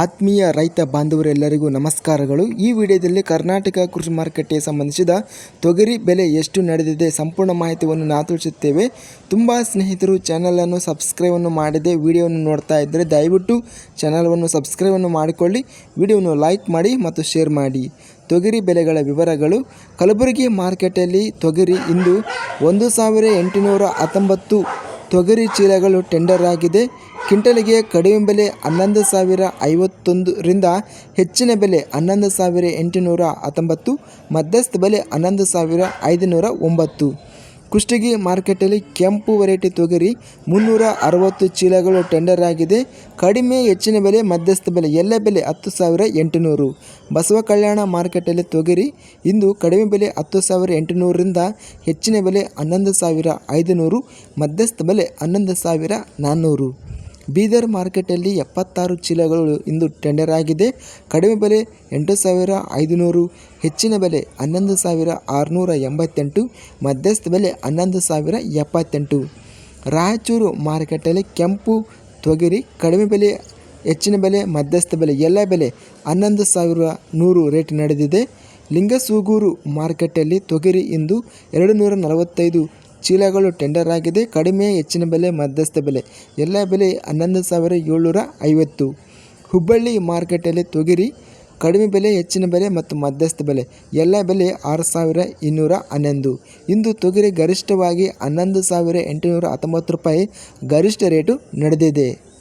ಆತ್ಮೀಯ ರೈತ ಬಾಂಧವರೆಲ್ಲರಿಗೂ ನಮಸ್ಕಾರಗಳು. ಈ ವಿಡಿಯೋದಲ್ಲಿ ಕರ್ನಾಟಕ ಕೃಷಿ ಮಾರುಕಟ್ಟೆಗೆ ಸಂಬಂಧಿಸಿದ ತೊಗರಿ ಬೆಲೆ ಎಷ್ಟು ನಡೆದಿದೆ ಸಂಪೂರ್ಣ ಮಾಹಿತಿಯನ್ನು ನಾವು ತಿಳಿಸುತ್ತೇವೆ. ತುಂಬ ಸ್ನೇಹಿತರು ಚಾನಲನ್ನು ಸಬ್ಸ್ಕ್ರೈಬನ್ನು ಮಾಡದೆ, ವಿಡಿಯೋವನ್ನು ನೋಡ್ತಾ ಇದ್ದರೆ ದಯವಿಟ್ಟು ಚಾನಲನ್ನು ಸಬ್ಸ್ಕ್ರೈಬನ್ನು ಮಾಡಿಕೊಳ್ಳಿ, ವಿಡಿಯೋವನ್ನು ಲೈಕ್ ಮಾಡಿ ಮತ್ತು ಶೇರ್ ಮಾಡಿ. ತೊಗರಿ ಬೆಲೆಗಳ ವಿವರಗಳು. ಕಲಬುರಗಿ ಮಾರ್ಕೆಟಲ್ಲಿ ತೊಗರಿ ಇಂದು ಒಂದು ಸಾವಿರ ಎಂಟುನೂರ ಹತ್ತೊಂಬತ್ತು ತೊಗರಿ ಚೀಲಗಳು ಟೆಂಡರ್ ಆಗಿದೆ. ಕ್ವಿಂಟಲಿಗೆ ಕಡಿಮೆ ಬೆಲೆ ಹನ್ನೊಂದು ಸಾವಿರ ಐವತ್ತೊಂದರಿಂದ ಹೆಚ್ಚಿನ ಬೆಲೆ ಹನ್ನೊಂದು ಸಾವಿರ ಎಂಟುನೂರ ಹತ್ತೊಂಬತ್ತು, ಮಧ್ಯಸ್ಥ ಬೆಲೆ ಹನ್ನೊಂದು ಸಾವಿರ ಐದುನೂರ ಒಂಬತ್ತು. ಕುಷ್ಟಗಿ ಮಾರ್ಕೆಟಲ್ಲಿ ಕೆಂಪು ವೆರೈಟಿ ತೊಗರಿ, ಮುನ್ನೂರ ಅರವತ್ತು ಚೀಲಗಳು ಟೆಂಡರ್ ಆಗಿದೆ. ಕಡಿಮೆ ಹೆಚ್ಚಿನ ಬೆಲೆ, ಮಧ್ಯಸ್ಥ ಬೆಲೆ, ಎಲ್ಲ ಬೆಲೆ ಹತ್ತು ಸಾವಿರ ಎಂಟುನೂರು. ಬಸವ ಕಲ್ಯಾಣ ಮಾರ್ಕೆಟಲ್ಲಿ ತೊಗರಿ, ಇಂದು ಕಡಿಮೆ ಬೆಲೆ ಹತ್ತು ಸಾವಿರ ಎಂಟುನೂರರಿಂದ ಹೆಚ್ಚಿನ ಬೆಲೆ ಹನ್ನೊಂದು ಸಾವಿರ ಐದುನೂರು, ಮಧ್ಯಸ್ಥ ಬೆಲೆ ಹನ್ನೊಂದು ಸಾವಿರ ನಾನ್ನೂರು. ಬೀದರ್ ಮಾರ್ಕೆಟಲ್ಲಿ ಎಪ್ಪತ್ತಾರು ಚೀಲಗಳು ಇಂದು ಟೆಂಡರ್ ಆಗಿದೆ. ಕಡಿಮೆ ಬೆಲೆ ಎಂಟು ಸಾವಿರ ಐದುನೂರು, ಹೆಚ್ಚಿನ ಬೆಲೆ ಹನ್ನೊಂದು ಸಾವಿರ ಆರುನೂರ ಎಂಬತ್ತೆಂಟು, ಮಧ್ಯಸ್ಥ ಬೆಲೆ ಹನ್ನೊಂದು ಸಾವಿರ ಎಪ್ಪತ್ತೆಂಟು. ರಾಯಚೂರು ಮಾರ್ಕೆಟಲ್ಲಿ ಕೆಂಪು ತೊಗರಿ ಕಡಿಮೆ ಬೆಲೆ, ಹೆಚ್ಚಿನ ಬೆಲೆ, ಮಧ್ಯಸ್ಥ ಬೆಲೆ, ಎಲ್ಲ ಬೆಲೆ ಹನ್ನೊಂದು ಸಾವಿರ ನೂರು ರೇಟ್ ನಡೆದಿದೆ. ಲಿಂಗಸೂಗೂರು ಮಾರ್ಕೆಟಲ್ಲಿ ತೊಗರಿ ಇಂದು ಎರಡು ನೂರ ನಲವತ್ತೈದು ಚೀಲಗಳು ಟೆಂಡರ್ ಆಗಿದೆ. ಕಡಿಮೆ ಹೆಚ್ಚಿನ ಬೆಲೆ, ಮಧ್ಯಸ್ಥ ಬೆಲೆ. ಎಲ್ಲ ಬೆಲೆ ಹನ್ನೊಂದು ಸಾವಿರ ಏಳ್ನೂರ ಐವತ್ತು. ಹುಬ್ಬಳ್ಳಿ ಮಾರ್ಕೆಟಲ್ಲಿ ತೊಗರಿ, ಕಡಿಮೆ ಬೆಲೆ, ಹೆಚ್ಚಿನ ಬೆಲೆ ಮತ್ತು ಮಧ್ಯಸ್ಥ ಬೆಲೆ. ಎಲ್ಲ ಬೆಲೆ ಆರು ಸಾವಿರ ಇನ್ನೂರ ಹನ್ನೊಂದು. ಇಂದು ತೊಗರಿ ಗರಿಷ್ಠವಾಗಿ ಹನ್ನೊಂದು ಸಾವಿರ ಎಂಟುನೂರ ಹತ್ತೊಂಬತ್ತು ರೂಪಾಯಿ ಗರಿಷ್ಠ ರೇಟು ನಡೆದಿದೆ.